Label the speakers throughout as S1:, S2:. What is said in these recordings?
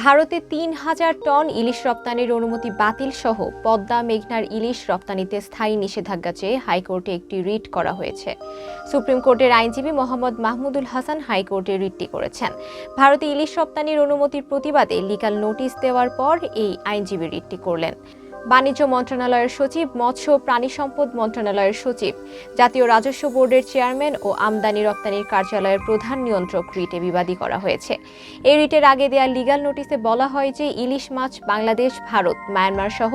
S1: ভারতে তিন হাজার টন ইলিশ রপ্তানির অনুমতি বাতিল সহ পদ্মা মেঘনার ইলিশ রপ্তানিতে স্থায়ী নিষেধাজ্ঞা চেয়ে হাইকোর্টে একটি রিট করা হয়েছে। সুপ্রিম কোর্টের আইনজীবী মোহাম্মদ মাহমুদুল হাসান হাইকোর্টে রিটটি করেছেন। ভারতে ইলিশ রপ্তানির অনুমতির প্রতিবাদে লিগাল নোটিশ দেওয়ার পর এই আইনজীবী রিটটি করলেন। বাণিজ্য মন্ত্রণালয়ের সচিব, মৎস্য প্রাণী সম্পদ মন্ত্রণালয়ের সচিব, জাতীয় রাজস্ব বোর্ডের চেয়ারম্যান ও আমদানি রপ্তানির কার্যালয়ের প্রধান নিয়ন্ত্রক রিটে বিবাদী করা হয়েছে। এই রিটের আগে দেয়া লিগাল নোটিসে বলা হয় যে ইলিশ মাছ বাংলাদেশ, ভারত, মায়ানমার সহ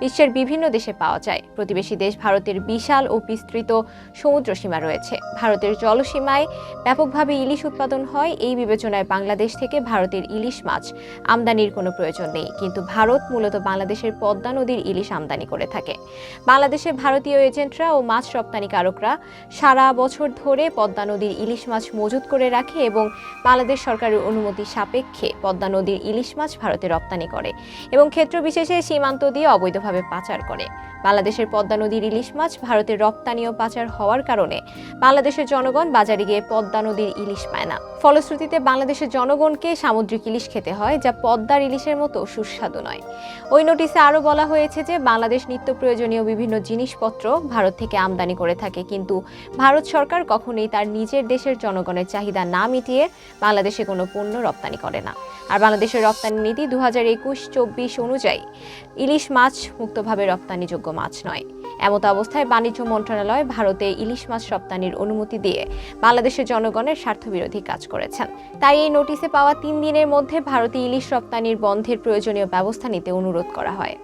S1: বিশ্বের বিভিন্ন দেশে পাওয়া যায়। প্রতিবেশী দেশ ভারতের বিশাল ও বিস্তৃত সমুদ্র সীমা রয়েছে। ভারতের জলসীমায় ব্যাপকভাবে ইলিশ উৎপাদন হয়। এই বিবেচনায় বাংলাদেশ থেকে ভারতের ইলিশ মাছ আমদানির কোনো প্রয়োজন নেই। কিন্তু ভারত মূলত বাংলাদেশের পদ্মা নদীর ইলিশ আমদানি করে থাকে। বাংলাদেশের ভারতীয় এজেন্টরা ও মাছ রপ্তানিকারকরা সারা বছর ধরে পদ্মা নদীর ইলিশ মাছ মজুত করে রাখে এবং বাংলাদেশ সরকারের অনুমতি সাপেক্ষে পদ্মা নদীর ইলিশ মাছ ভারতে রপ্তানি করে এবং ক্ষেত্র বিশেষে সীমান্ত দিয়ে অবৈধভাবে পাচার করে। বাংলাদেশের পদ্মা নদীর ইলিশ মাছ ভারতের রপ্তানি ও পাচার হওয়ার কারণে বাংলাদেশের জনগণ বাজারে গিয়ে পদ্মা নদীর ইলিশ পায় না। ফলশ্রুতিতে বাংলাদেশের জনগণকে সামুদ্রিক ইলিশ খেতে হয়, যা পদ্মার ইলিশের মতো সুস্বাদু নয়। ওই নোটিশে আরও বলা হয়েছে যে বাংলাদেশ নিত্য প্রয়োজনীয় বিভিন্ন জিনিসপত্র ভারত থেকে আমদানি করে থাকে। কিন্তু ভারত সরকার কখনোই তার নিজের দেশের জনগণের চাহিদা না মিটিয়ে বাংলাদেশে কোনো পণ্য রপ্তানি করে না। আর বাংলাদেশের রপ্তানি নীতি দু হাজার একুশ চব্বিশ অনুযায়ী ইলিশ মাছ মুক্তভাবে রপ্তানিযোগ্য মাছ নয়। এমত অবস্থায় বাণিজ্য মন্ত্রণালয় ভারতে ইলিশ মাছ রপ্তানির অনুমতি দিয়ে বাংলাদেশের জনগণের স্বার্থবিরোধী কাজ করেছেন। তাই এই নোটিশে পাওয়া তিন দিনের মধ্যে ভারতে ইলিশ রপ্তানির বন্ধের প্রয়োজনীয় ব্যবস্থা নিতে অনুরোধ করা হয়।